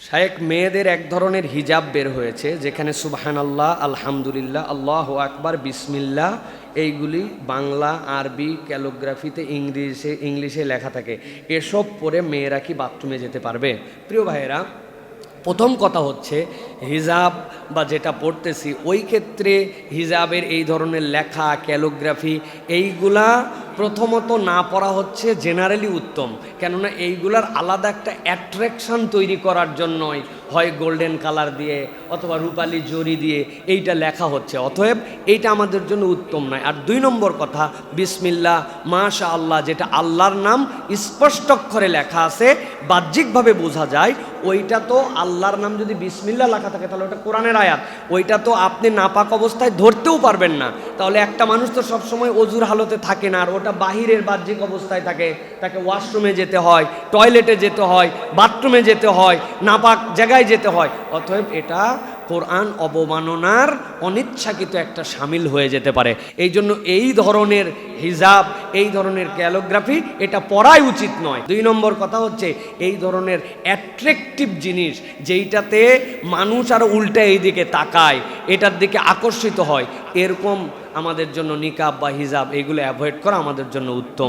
শায়েক মেয়েদের এক ধরনের হিজাব বের হয়েছে, যেখানে সুবহান আল্লাহ আলহামদুলিল্লাহ, আল্লাহ আকবার, বিসমিল্লাহ, এইগুলি বাংলা, আরবি, ক্যালোগ্রাফিতে, ইংলিশে ইংলিশে লেখা থাকে। এসব পরে মেয়েরা কি বাথরুমে যেতে পারবে? প্রিয় ভাইয়েরা, প্রথম কথা হচ্ছে হিজাব বা যেটা পড়তেছি, ওই ক্ষেত্রে হিজাবের এই ধরনের লেখা, ক্যালোগ্রাফি, এইগুলা প্রথমত না পড়া হচ্ছে জেনারেলি উত্তম। কেননা এইগুলার আলাদা একটা অ্যাট্রাকশন তৈরি করার জন্যই হয় গোল্ডেন কালার দিয়ে অথবা রূপালি জরি দিয়ে এইটা লেখা হচ্ছে। অতএব এইটা আমাদের জন্য উত্তম নয়। আর দুই নম্বর কথা বিসমিল্লা মাশা আল্লাহ যেটা আল্লাহর নাম স্পষ্ট অক্ষরে লেখা আছে, বাহ্যিকভাবে বোঝা যায়, ওইটা তো আল্লাহর নাম যদি বিসমিল্লা লেখা থাকে, তাহলে ওটা কোরআনের আয়াত। ওইটা তো আপনি নাপাক অবস্থায় ধরতেও পারবেন না। তাহলে একটা মানুষ তো সবসময় অজুর হালতে থাকে না, আর ওটা বাহিরের বাহ্যিক অবস্থায় থাকে। তাকে ওয়াশরুমে যেতে হয়, টয়লেটে যেতে হয়, বাথরুমে যেতে হয়, নাপাক জায়গায় যেতে হয়। অতএব এটা কোরআন অবমাননার অনিচ্ছাকৃত একটা সামিল হয়ে যেতে পারে। এই জন্য এই ধরনের হিজাব, এই ধরনের ক্যালোগ্রাফি এটা পড়াই উচিত নয়। দুই নম্বর কথা হচ্ছে, এই ধরনের অ্যাট্রাকটিভ জিনিস যেইটাতে মানুষ আরও উল্টা এই দিকে তাকায়, এটার দিকে আকর্ষিত হয়, এরকম আমাদের জন্য নিকাব বা হিজাব, এগুলো অ্যাভয়েড করা আমাদের জন্য উত্তম।